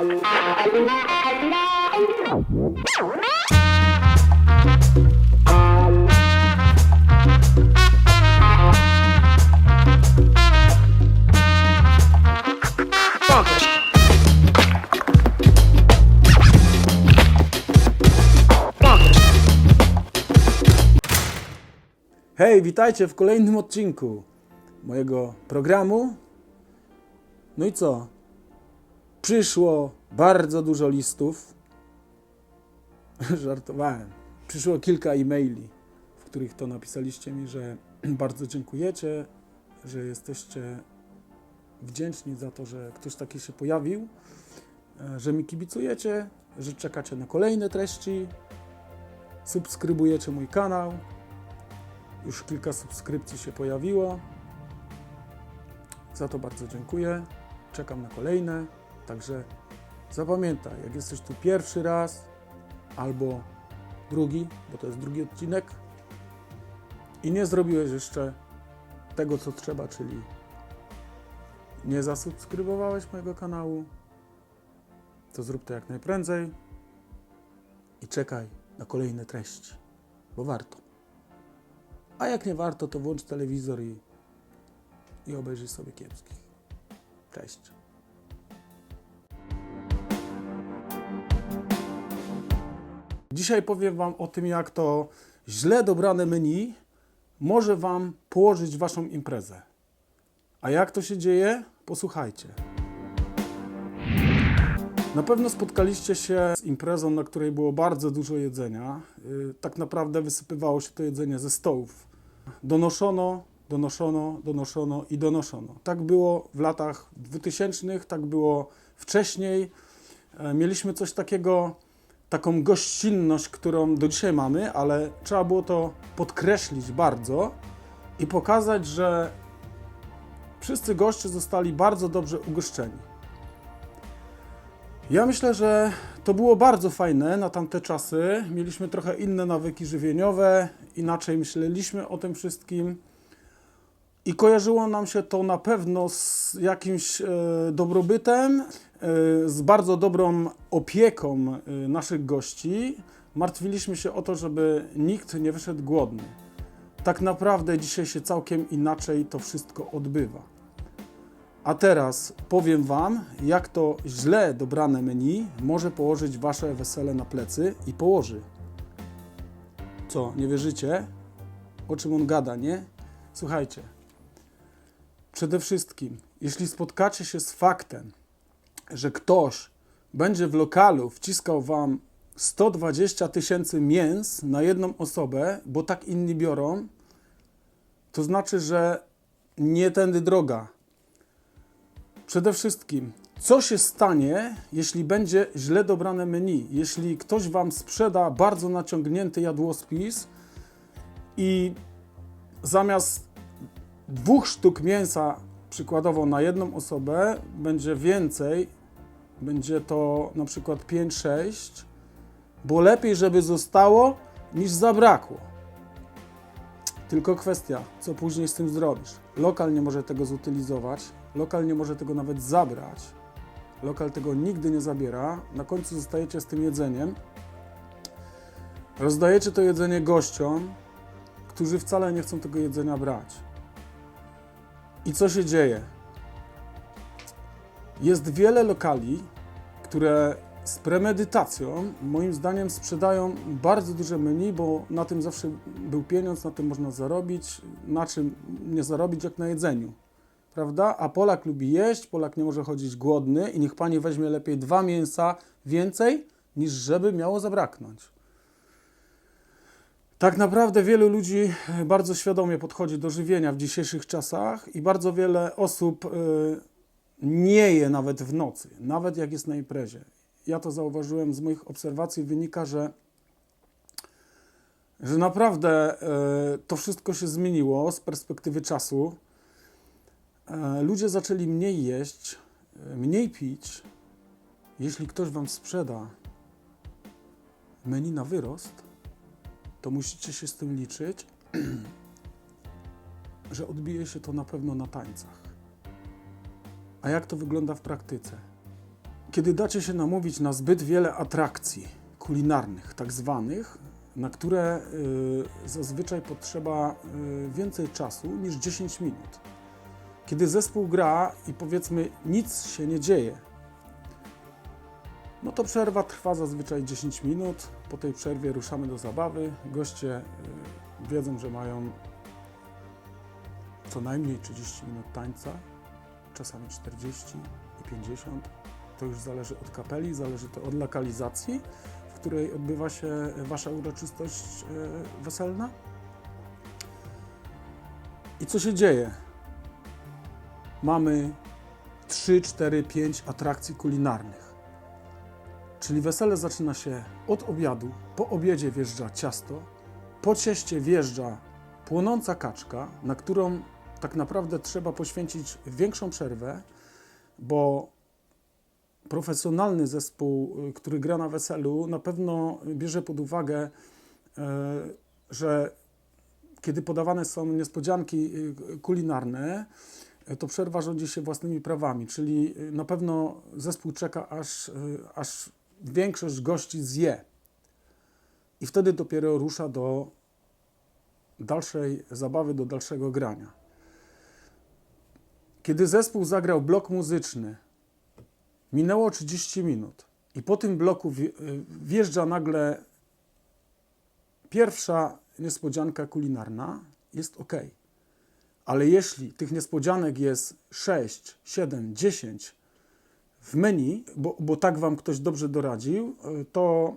Hej, witajcie w kolejnym odcinku mojego programu. No i co? Przyszło bardzo dużo listów. Żartowałem. Przyszło kilka e-maili, w których to napisaliście mi, że bardzo dziękujecie, że jesteście wdzięczni za to, że ktoś taki się pojawił, e, że mi kibicujecie, że czekacie na kolejne treści, subskrybujecie mój kanał. Już kilka subskrypcji się pojawiło. Za to bardzo dziękuję. Czekam na kolejne. Także zapamiętaj, jak jesteś tu pierwszy raz albo drugi, bo to jest drugi odcinek i nie zrobiłeś jeszcze tego, co trzeba, czyli nie zasubskrybowałeś mojego kanału, to zrób to jak najprędzej i czekaj na kolejne treści, bo warto. A jak nie warto, to włącz telewizor i, i obejrzyj sobie kiepskich. Cześć. Dzisiaj powiem Wam o tym, jak to źle dobrane menu może Wam położyć Waszą imprezę. A jak to się dzieje? Posłuchajcie. Na pewno spotkaliście się z imprezą, na której było bardzo dużo jedzenia. Yy, Tak naprawdę wysypywało się to jedzenie ze stołów. Donoszono, donoszono, donoszono i donoszono. Tak było w latach 2000, tak było wcześniej. E, Mieliśmy coś takiego, taką gościnność, którą do dzisiaj mamy, ale trzeba było to podkreślić bardzo i pokazać, że wszyscy goście zostali bardzo dobrze ugoszczeni. Ja myślę, że to było bardzo fajne na tamte czasy. Mieliśmy trochę inne nawyki żywieniowe, inaczej myśleliśmy o tym wszystkim. I kojarzyło nam się to na pewno z jakimś e, dobrobytem, e, z bardzo dobrą opieką e, naszych gości. Martwiliśmy się o to, żeby nikt nie wyszedł głodny. Tak naprawdę dzisiaj się całkiem inaczej to wszystko odbywa. A teraz powiem Wam, jak to źle dobrane menu może położyć Wasze wesele na plecy i położy. Co, nie wierzycie? O czym on gada, nie? Słuchajcie. Przede wszystkim, jeśli spotkacie się z faktem, że ktoś będzie w lokalu wciskał Wam 120 tysięcy mięs na jedną osobę, bo tak inni biorą, to znaczy, że nie tędy droga. Przede wszystkim, co się stanie, jeśli będzie źle dobrane menu? Jeśli ktoś Wam sprzeda bardzo naciągnięty jadłospis i zamiast dwóch sztuk mięsa, przykładowo na jedną osobę, będzie więcej, będzie to na przykład 5-6, bo lepiej, żeby zostało, niż zabrakło. Tylko kwestia, co później z tym zrobisz. Lokal nie może tego zutylizować, lokal nie może tego nawet zabrać, lokal tego nigdy nie zabiera. Na końcu zostajecie z tym jedzeniem. Rozdajecie to jedzenie gościom, którzy wcale nie chcą tego jedzenia brać. I co się dzieje? Jest wiele lokali, które z premedytacją, moim zdaniem, sprzedają bardzo duże menu, bo na tym zawsze był pieniądz, na tym można zarobić. Na czym nie zarobić, jak na jedzeniu. Prawda? A Polak lubi jeść, Polak nie może chodzić głodny i niech pani weźmie lepiej dwa mięsa więcej, niż żeby miało zabraknąć. Tak naprawdę wielu ludzi e, bardzo świadomie podchodzi do żywienia w dzisiejszych czasach i bardzo wiele osób y, nie je nawet w nocy, nawet jak jest na imprezie. Ja to zauważyłem z moich obserwacji, wynika, że, że naprawdę y, to wszystko się zmieniło z perspektywy czasu. E, Ludzie zaczęli mniej jeść, e, mniej pić. Jeśli ktoś Wam sprzeda menu na wyrost, to musicie się z tym liczyć, że odbije się to na pewno na tańcach. A jak to wygląda w praktyce? kiedy dacie się namówić na zbyt wiele atrakcji kulinarnych, tak zwanych, na które y, zazwyczaj potrzeba y, więcej czasu niż 10 minut. Kiedy zespół gra i powiedzmy nic się nie dzieje, no to przerwa trwa zazwyczaj 10 minut. Po tej przerwie ruszamy do zabawy. Goście y, wiedzą, że mają co najmniej 30 minut tańca, czasami 40 i 50. To już zależy od kapeli, zależy to od lokalizacji, w której odbywa się Wasza uroczystość y, weselna. I co się dzieje? Mamy 3, 4, 5 atrakcji kulinarnych. Czyli wesele zaczyna się od obiadu, po obiedzie wjeżdża ciasto, po cieście wjeżdża płonąca kaczka, na którą tak naprawdę trzeba poświęcić większą przerwę, bo profesjonalny zespół, który gra na weselu, na pewno bierze pod uwagę, e, że kiedy podawane są niespodzianki y, kulinarne, e, to przerwa rządzi się własnymi prawami, czyli na pewno zespół czeka, aż, aż większość gości zje. I wtedy dopiero rusza do dalszej zabawy, do dalszego grania. Kiedy zespół zagrał blok muzyczny, minęło 30 minut i po tym bloku wje- wjeżdża nagle pierwsza niespodzianka kulinarna, jest ok. Ale jeśli tych niespodzianek jest 6, 7, 10 w menu, bo, bo tak Wam ktoś dobrze doradził, y, to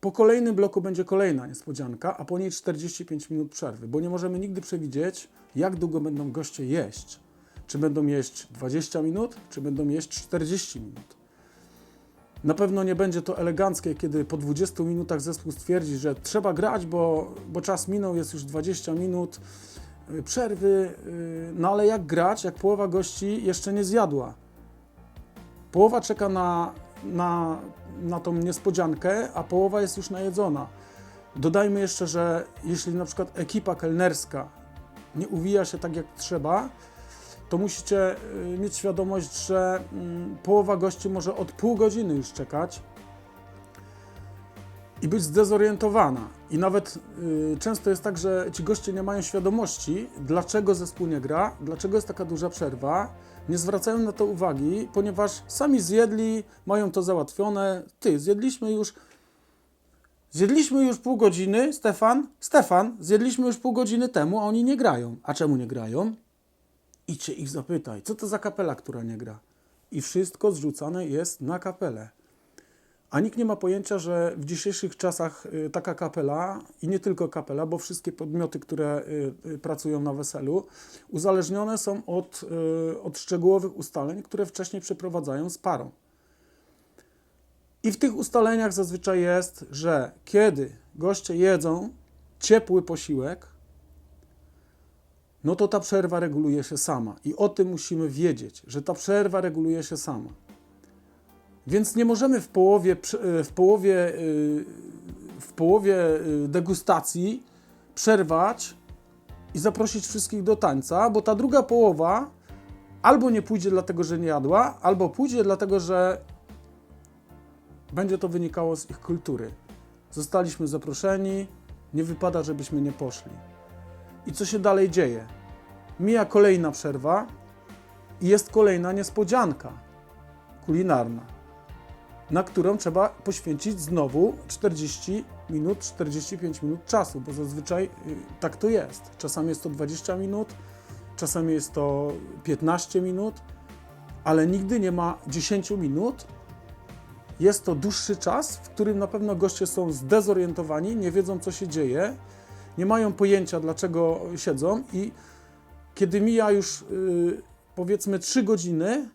po kolejnym bloku będzie kolejna niespodzianka, a po niej 45 minut przerwy, bo nie możemy nigdy przewidzieć, jak długo będą goście jeść. Czy będą jeść 20 minut, czy będą jeść 40 minut. Na pewno nie będzie to eleganckie, kiedy po 20 minutach zespół stwierdzi, że trzeba grać, bo, bo czas minął, jest już 20 minut y, przerwy. y, No ale jak grać, jak połowa gości jeszcze nie zjadła? Połowa czeka na, na, na tą niespodziankę, a połowa jest już najedzona. Dodajmy jeszcze, że jeśli na przykład ekipa kelnerska nie uwija się tak jak trzeba, to musicie y, mieć świadomość, że mm, połowa gości może od pół godziny już czekać i być zdezorientowana. I nawet y, często jest tak, że ci goście nie mają świadomości, dlaczego zespół nie gra, dlaczego jest taka duża przerwa. Nie zwracają na to uwagi, ponieważ sami zjedli, mają to załatwione. Ty, zjedliśmy już. Zjedliśmy już pół godziny, Stefan, Stefan, zjedliśmy już pół godziny temu, a oni nie grają. A czemu nie grają? Idźcie ich zapytaj, co to za kapela, która nie gra? I wszystko zrzucane jest na kapelę. A nikt nie ma pojęcia, że w dzisiejszych czasach y, taka kapela i nie tylko kapela, bo wszystkie podmioty, które y, y, pracują na weselu, uzależnione są od, od szczegółowych ustaleń, które wcześniej przeprowadzają z parą. I w tych ustaleniach zazwyczaj jest, że kiedy goście jedzą ciepły posiłek, no to ta przerwa reguluje się sama. I o tym musimy wiedzieć, że ta przerwa reguluje się sama. Więc nie możemy w połowie, prze- w połowie, y, w połowie y, degustacji przerwać i zaprosić wszystkich do tańca, bo ta druga połowa albo nie pójdzie dlatego, że nie jadła, albo pójdzie dlatego, że będzie to wynikało z ich kultury. Zostaliśmy zaproszeni, nie wypada, żebyśmy nie poszli. I co się dalej dzieje? Mija kolejna przerwa i jest kolejna niespodzianka kulinarna, na którą trzeba poświęcić znowu 40 minut, 45 minut czasu, bo zazwyczaj y, tak to jest. Czasami jest to 20 minut, czasami jest to 15 minut, ale nigdy nie ma 10 minut. Jest to dłuższy czas, w którym na pewno goście są zdezorientowani, nie wiedzą co się dzieje, nie mają pojęcia dlaczego siedzą i kiedy mija już y, powiedzmy 3 godziny,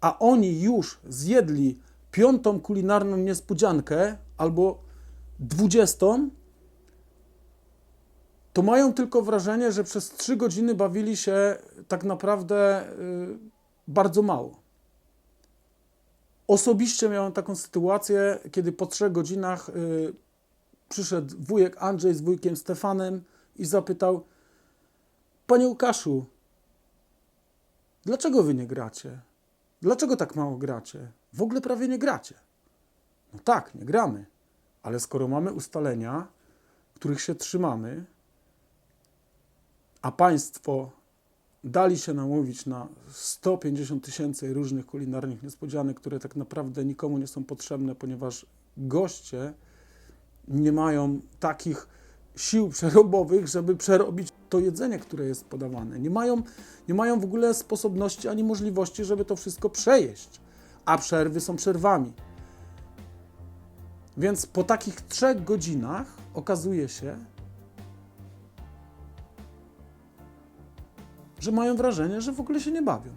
a oni już zjedli piątą kulinarną niespodziankę albo dwudziestą, to mają tylko wrażenie, że przez 3 godziny bawili się tak naprawdę y, bardzo mało. Osobiście miałem taką sytuację, kiedy po trzech godzinach y, przyszedł wujek Andrzej z wujkiem Stefanem i zapytał: Panie Łukaszu, dlaczego wy nie gracie? Dlaczego tak mało gracie? W ogóle prawie nie gracie. No tak, nie gramy, ale skoro mamy ustalenia, których się trzymamy, a państwo dali się namówić na 150 tysięcy różnych kulinarnych niespodzianek, które tak naprawdę nikomu nie są potrzebne, ponieważ goście nie mają takich sił przerobowych, żeby przerobić to jedzenie, które jest podawane. Nie mają, nie mają w ogóle sposobności ani możliwości, żeby to wszystko przejeść, a przerwy są przerwami. Więc po takich trzech godzinach okazuje się, że mają wrażenie, że w ogóle się nie bawią.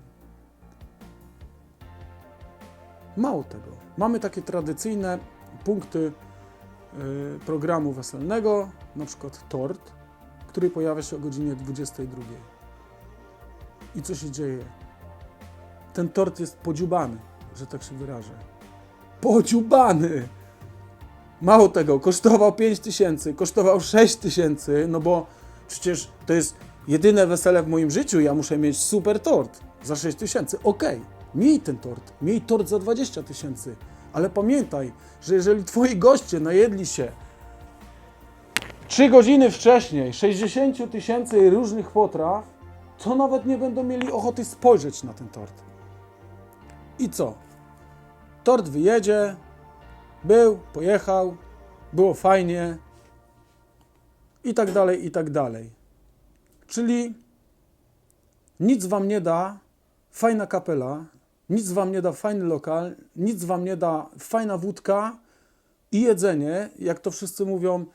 Mało tego, mamy takie tradycyjne punkty y, programu weselnego, na przykład tort, który pojawia się o godzinie 22. I co się dzieje? Ten tort jest podziubany, że tak się wyrażę. Podziubany! Mało tego, kosztował 5 tysięcy, kosztował 6 tysięcy, no bo przecież to jest jedyne wesele w moim życiu, ja muszę mieć super tort za 6 tysięcy. Okej, miej ten tort, miej tort za 20 tysięcy, ale pamiętaj, że jeżeli twoi goście najedli się 3 godziny wcześniej 60 tysięcy różnych potraw, to nawet nie będą mieli ochoty spojrzeć na ten tort. I co? Tort wyjedzie, był, pojechał, było fajnie i tak dalej, i tak dalej. Czyli nic wam nie da fajna kapela, nic wam nie da fajny lokal, nic wam nie da fajna wódka i jedzenie, jak to wszyscy mówią.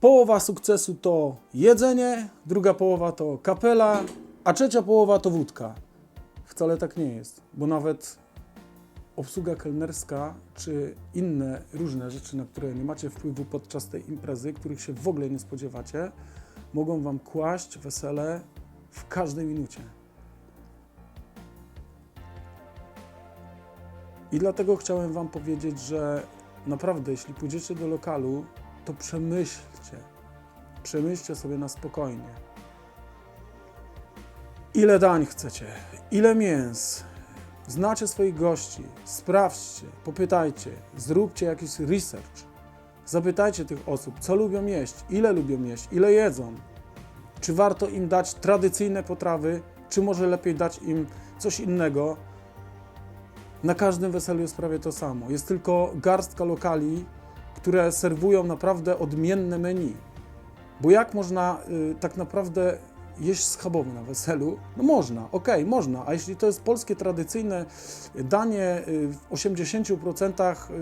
Połowa sukcesu to jedzenie, druga połowa to kapela, a trzecia połowa to wódka. Wcale tak nie jest, bo nawet obsługa kelnerska czy inne różne rzeczy, na które nie macie wpływu podczas tej imprezy, których się w ogóle nie spodziewacie, mogą wam kłaść wesele w każdej minucie. I dlatego chciałem wam powiedzieć, że naprawdę, jeśli pójdziecie do lokalu, to przemyślcie. Przemyślcie sobie na spokojnie. Ile dań chcecie? Ile mięs? Znacie swoich gości, sprawdźcie, popytajcie, zróbcie jakiś research. Zapytajcie tych osób, co lubią jeść, ile lubią jeść, ile jedzą. Czy warto im dać tradycyjne potrawy, czy może lepiej dać im coś innego. Na każdym weselu jest prawie to samo. Jest tylko garstka lokali, które serwują naprawdę odmienne menu. Bo jak można y, tak naprawdę jeść schabowy na weselu? No można, okej, można. A jeśli to jest polskie tradycyjne danie y, w 80% y,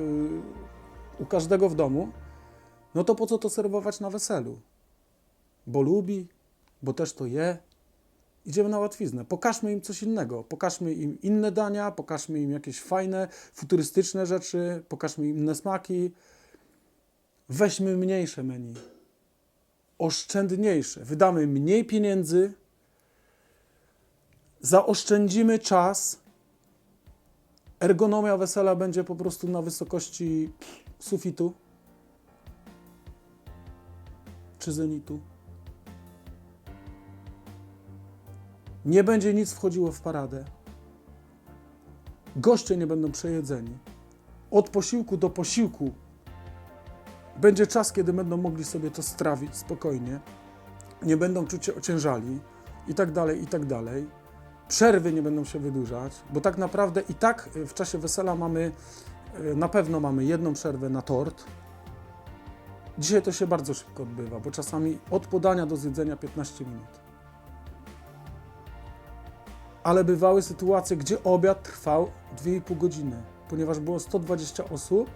u każdego w domu, no to po co to serwować na weselu? Bo lubi, bo też to je. Idziemy na łatwiznę. Pokażmy im coś innego. Pokażmy im inne dania, pokażmy im jakieś fajne, futurystyczne rzeczy, pokażmy im inne smaki. Weźmy mniejsze menu. Oszczędniejsze. Wydamy mniej pieniędzy, zaoszczędzimy czas. Ergonomia wesela będzie po prostu na wysokości sufitu czy zenitu. Nie będzie nic wchodziło w paradę. Goście nie będą przejedzeni. Od posiłku do posiłku będzie czas, kiedy będą mogli sobie to strawić spokojnie. Nie będą czuć się ociężali i tak dalej, i tak dalej. Przerwy nie będą się wydłużać, bo tak naprawdę i tak w czasie wesela mamy, e, na pewno mamy jedną przerwę na tort. Dzisiaj to się bardzo szybko odbywa, bo czasami od podania do zjedzenia 15 minut ale bywały sytuacje, gdzie obiad trwał 2,5 godziny, ponieważ było 120 osób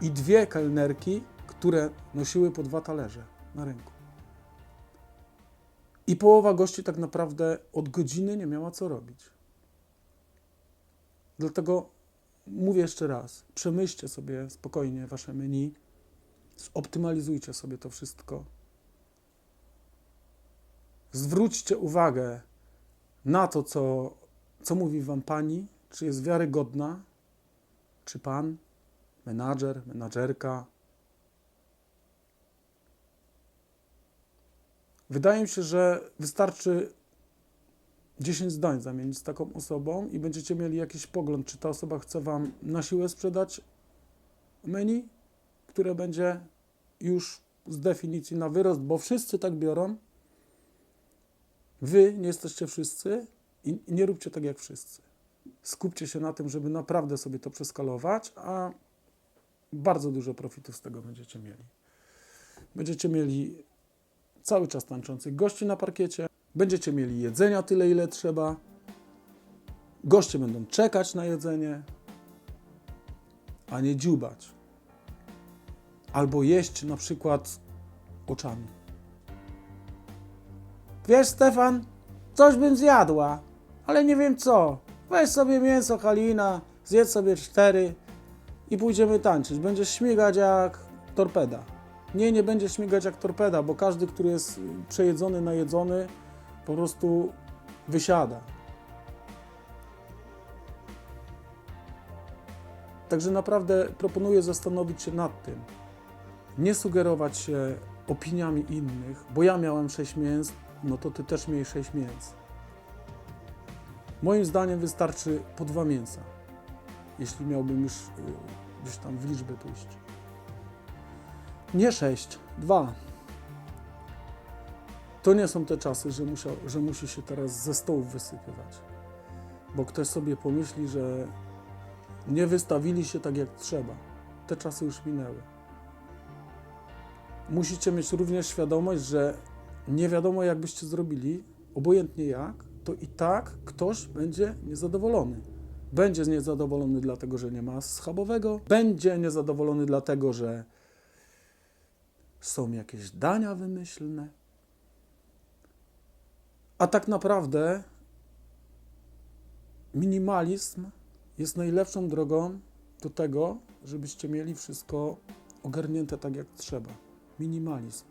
i dwie kelnerki, które nosiły po dwa talerze na ręku. I połowa gości tak naprawdę od godziny nie miała co robić. Dlatego mówię jeszcze raz, przemyślcie sobie spokojnie wasze menu, zoptymalizujcie sobie to wszystko. Zwróćcie uwagę na to, co, co mówi wam pani, czy jest wiarygodna, czy pan, menadżer, menadżerka. Wydaje mi się, że wystarczy 10 zdań zamienić z taką osobą i będziecie mieli jakiś pogląd, czy ta osoba chce Wam na siłę sprzedać menu, które będzie już z definicji na wyrost, bo wszyscy tak biorą. Wy nie jesteście wszyscy i nie róbcie tak jak wszyscy. Skupcie się na tym, żeby naprawdę sobie to przeskalować, a bardzo dużo profitów z tego będziecie mieli. Będziecie mieli cały czas tańczących gości na parkiecie, będziecie mieli jedzenia tyle, ile trzeba. Goście będą czekać na jedzenie, a nie dziubać. Albo jeść na przykład oczami. Wiesz, Stefan, coś bym zjadła, ale nie wiem co. Weź sobie mięso Halina, zjedz sobie cztery i pójdziemy tańczyć. Będziesz śmigać jak torpeda. Nie, nie będziesz śmigać jak torpeda, bo każdy, który jest przejedzony, najedzony, po prostu wysiada. Także naprawdę proponuję zastanowić się nad tym. Nie sugerować się opiniami innych, bo ja miałem 6 mięs, no to ty też miej 6 mięs. Moim zdaniem wystarczy po dwa mięsa, jeśli miałbym już y, gdzieś tam w liczbę pójść. Nie 6, dwa. To nie są te czasy, że, musiał, że musi się teraz ze stołów wysypywać. Bo ktoś sobie pomyśli, że nie wystawili się tak jak trzeba. Te czasy już minęły. Musicie mieć również świadomość, że nie wiadomo jak byście zrobili, obojętnie jak, to i tak ktoś będzie niezadowolony. Będzie niezadowolony dlatego, że nie ma schabowego, będzie niezadowolony dlatego, że są jakieś dania wymyślne. A tak naprawdę minimalizm jest najlepszą drogą do tego, żebyście mieli wszystko ogarnięte tak jak trzeba. Minimalizm.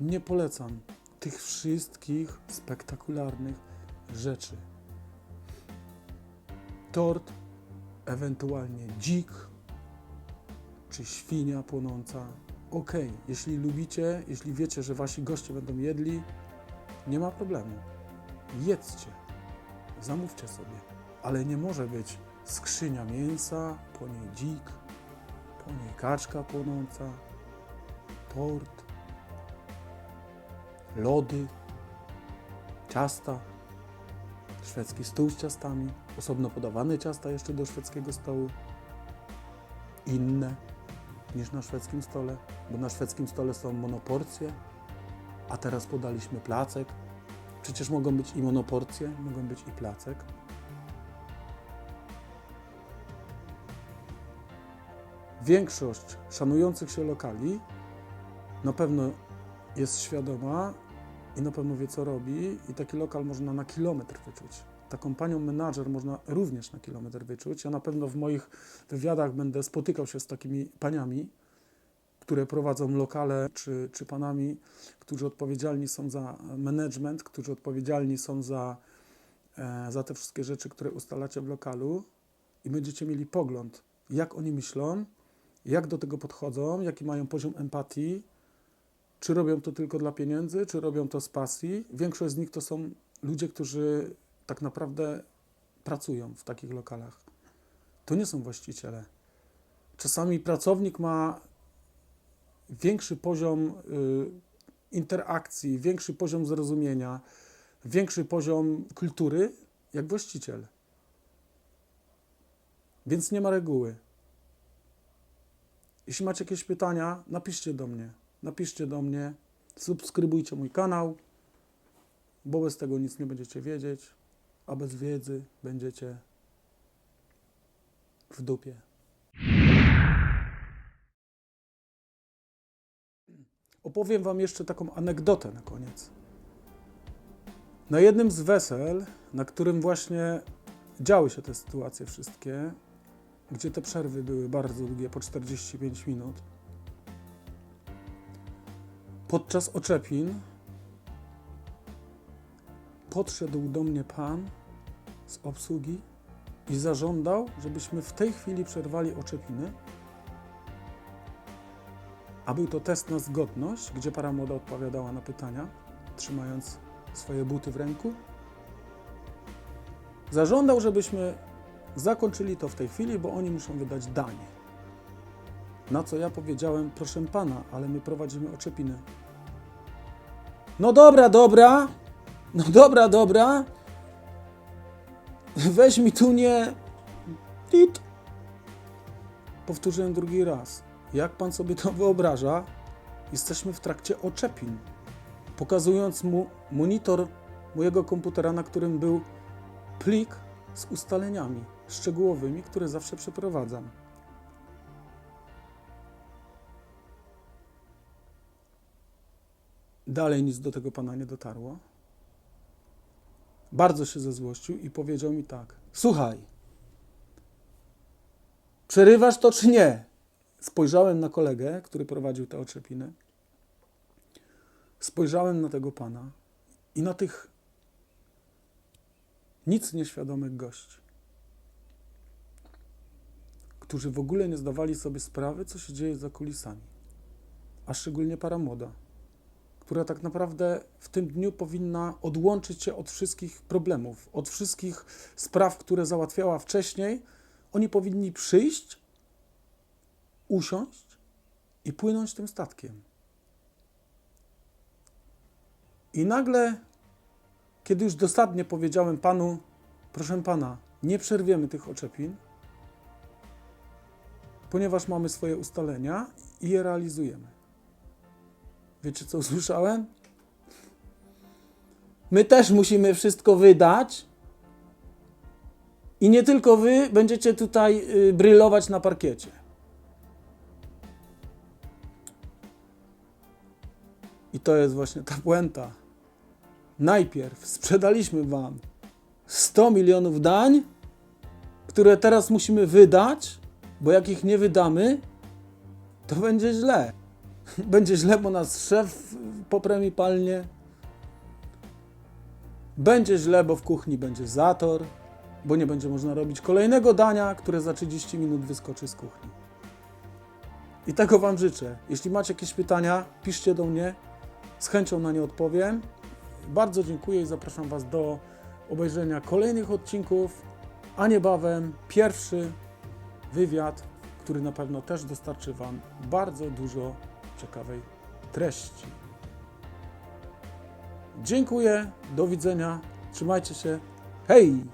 Nie polecam tych wszystkich spektakularnych rzeczy. Tort, ewentualnie dzik czy świnia płonąca. Ok, jeśli lubicie, jeśli wiecie, że wasi goście będą jedli, nie ma problemu. Jedzcie, zamówcie sobie, ale nie może być skrzynia mięsa, po niej dzik, po niej kaczka płonąca, tort, lody, ciasta, szwedzki stół z ciastami, osobno podawane ciasta jeszcze do szwedzkiego stołu, inne niż na szwedzkim stole, bo na szwedzkim stole są monoporcje, a teraz podaliśmy placek. Przecież mogą być i monoporcje, mogą być i placek. Większość szanujących się lokali na pewno jest świadoma i na pewno wie, co robi, i taki lokal można na kilometr wyczuć. Taką panią menadżer można również na kilometr wyczuć. Ja na pewno w moich wywiadach będę spotykał się z takimi paniami, które prowadzą lokale, czy, czy panami, którzy odpowiedzialni są za management, którzy odpowiedzialni są za, e, za te wszystkie rzeczy, które ustalacie w lokalu, i będziecie mieli pogląd, jak oni myślą, jak do tego podchodzą, jaki mają poziom empatii, czy robią to tylko dla pieniędzy, czy robią to z pasji. Większość z nich to są ludzie, którzy tak naprawdę pracują w takich lokalach. To nie są właściciele. Czasami pracownik ma większy poziom y, interakcji, większy poziom zrozumienia, większy poziom kultury jak właściciel. Więc nie ma reguły. Jeśli macie jakieś pytania, napiszcie do mnie. Napiszcie do mnie, subskrybujcie mój kanał, bo bez tego nic nie będziecie wiedzieć, a bez wiedzy będziecie w dupie. Opowiem Wam jeszcze taką anegdotę na koniec. Na jednym z wesel, na którym właśnie działy się te sytuacje wszystkie, gdzie te przerwy były bardzo długie, po 45 minut, podczas oczepin podszedł do mnie pan z obsługi i zażądał, żebyśmy w tej chwili przerwali oczepiny. A był to test na zgodność, gdzie para młoda odpowiadała na pytania, trzymając swoje buty w ręku. zażądał, żebyśmy zakończyli to w tej chwili, bo oni muszą wydać danie. Na co ja powiedziałem, proszę pana, ale my prowadzimy oczepiny. No dobra, dobra, no dobra, dobra. Weź mi tu nie. Tit. Powtórzyłem drugi raz. Jak pan sobie to wyobraża? Jesteśmy w trakcie oczepin. Pokazując mu monitor mojego komputera, na którym był plik z ustaleniami szczegółowymi, które zawsze przeprowadzam. Dalej nic do tego pana nie dotarło. Bardzo się zezłościł i powiedział mi tak: Słuchaj, przerywasz to czy nie? Spojrzałem na kolegę, który prowadził te oczepiny. Spojrzałem na tego pana i na tych nic nieświadomych gości, którzy w ogóle nie zdawali sobie sprawy, co się dzieje za kulisami, a szczególnie para młoda która tak naprawdę w tym dniu powinna odłączyć się od wszystkich problemów, od wszystkich spraw, które załatwiała wcześniej. Oni powinni przyjść, usiąść i płynąć tym statkiem. I nagle, kiedy już dosadnie powiedziałem panu, proszę pana, nie przerwiemy tych oczepin, ponieważ mamy swoje ustalenia i je realizujemy. Wiecie, co usłyszałem? My też musimy wszystko wydać. I nie tylko wy będziecie tutaj y, brylować na parkiecie. I to jest właśnie ta puenta. Najpierw sprzedaliśmy wam 100 milionów dań, które teraz musimy wydać, bo jak ich nie wydamy, to będzie źle. Będzie źle, bo nas szef popremi palnie. Będzie źle, bo w kuchni będzie zator, bo nie będzie można robić kolejnego dania, które za 30 minut wyskoczy z kuchni. I tego Wam życzę. Jeśli macie jakieś pytania, piszcie do mnie. Z chęcią na nie odpowiem. Bardzo dziękuję i zapraszam Was do obejrzenia kolejnych odcinków, a niebawem pierwszy wywiad, który na pewno też dostarczy Wam bardzo dużo ciekawej treści. Dziękuję, do widzenia, trzymajcie się, hej!